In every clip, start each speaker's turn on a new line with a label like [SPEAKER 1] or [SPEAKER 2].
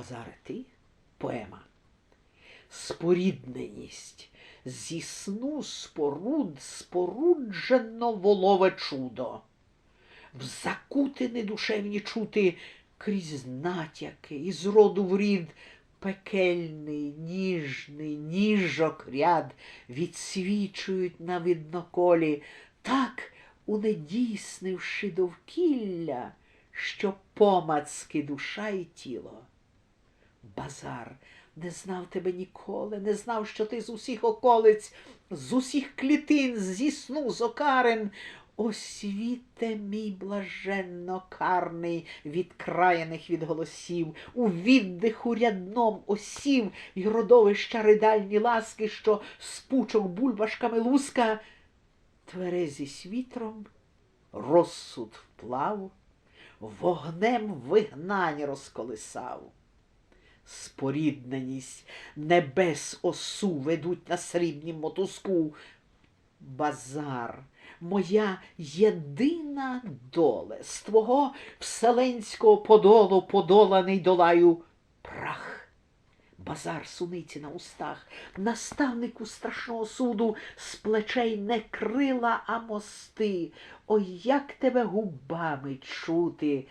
[SPEAKER 1] Базаре ти поема. Спорідненість зі сну споруд споруджено волове чудо. В закутини душевні чути крізь натяки із роду в рід пекельний, ніжний, ніжок ряд відсвічують на видноколі, так унедійснивши довкілля, що помацки душа і тіло. Базар не знав тебе ніколи, не знав, що ти з усіх околиць, з усіх клітин, зі сну, з окарин. Освіте мій блаженно карний від краяних від голосів, у віддиху рядном осів й родовища ридальні ласки, що з пучок бульбашками луска, тверезість вітром, розсуд вплав, вогнем вигнань розколисав. Спорідненість небес осу ведуть на срібнім мотузку. Базар, моя єдина доле, з твого вселенського подолу подоланий долаю прах. Базар суниці на устах, наставнику страшного суду, з плечей не крила, а мости. Ой, як тебе губами чути,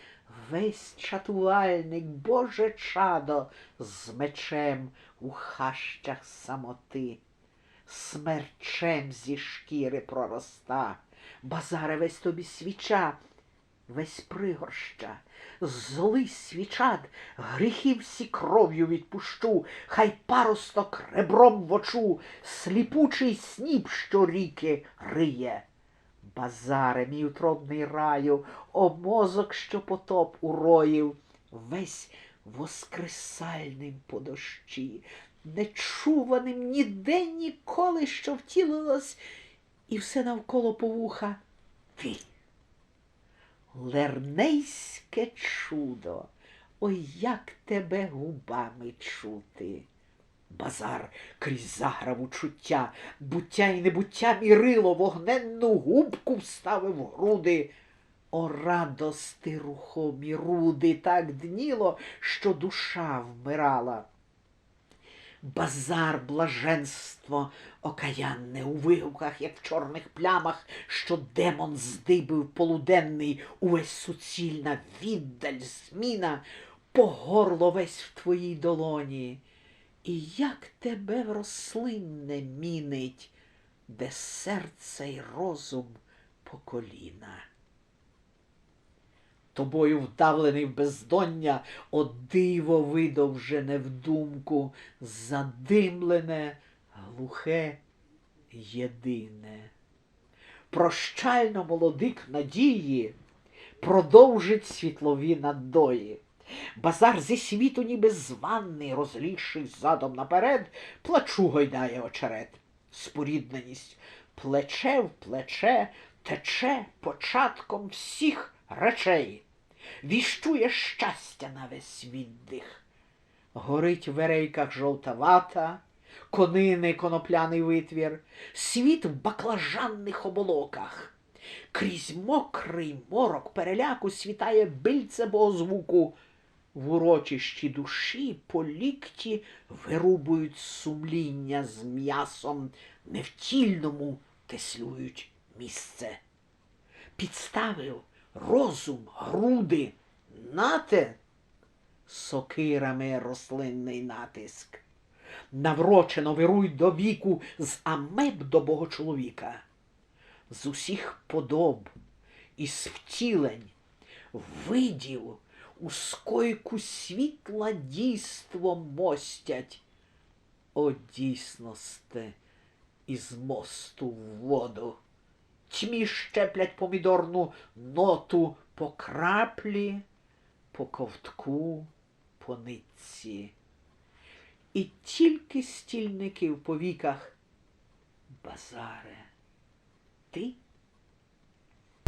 [SPEAKER 1] весь чатувальник, Боже чадо, з мечем у хащах самоти. Смерчем зі шкіри пророста, базаре весь тобі свіча, весь пригорща, злий свічат, гріхи всі кров'ю відпущу, хай паросток ребром в очу, сліпучий сніп щоріки риє. Базаре, мій утробний раю, о мозок, що потоп уроїв, весь воскресальним по дощі, нечуваним ніде ніколи, що втілилось, і все навколо повуха ти. Лернейське чудо, ой, як тебе губами чути. Базар крізь заграву чуття, буття і небуття мірило, вогненну губку вставив в груди. О, радости рухомі руди так дніло, що душа вмирала. Базар блаженство окаянне у вигуках, як в чорних плямах, що демон здибив полуденний, увесь суцільна віддаль зміна, по горло весь в твоїй долоні. І як тебе в рослинне мінить, де серце й розум по коліна. Тобою вдавлений в бездоння, о диво видовжене в думку, задимлене, глухе, єдине. Прощально молодик надії продовжить світлові надої. Базар зі світу, ніби званий, розлізшись задом наперед, плачу гойдає очерет. Спорідненість плече в плече тече початком всіх речей. Віщує щастя на весь віддих. Горить в верейках жовта вата, конини конопляний витвір, світ в баклажанних оболоках. Крізь мокрий морок переляку світає бильце богозвуку. В урочищі душі по лікті вирубують сумління з м'ясом, невтільному теслюють місце. Підставив розум, груди, нате сокирами рослинний натиск. Наврочено вируй до віку з амеб до богочоловіка, з усіх подоб, із втілень, видів у скойку світла дійство мостять. О, дійсносте, із мосту в воду. Тьмі щеплять помідорну ноту по краплі, по ковтку, по нитці. І тільки стільники в повіках. Базаре, ти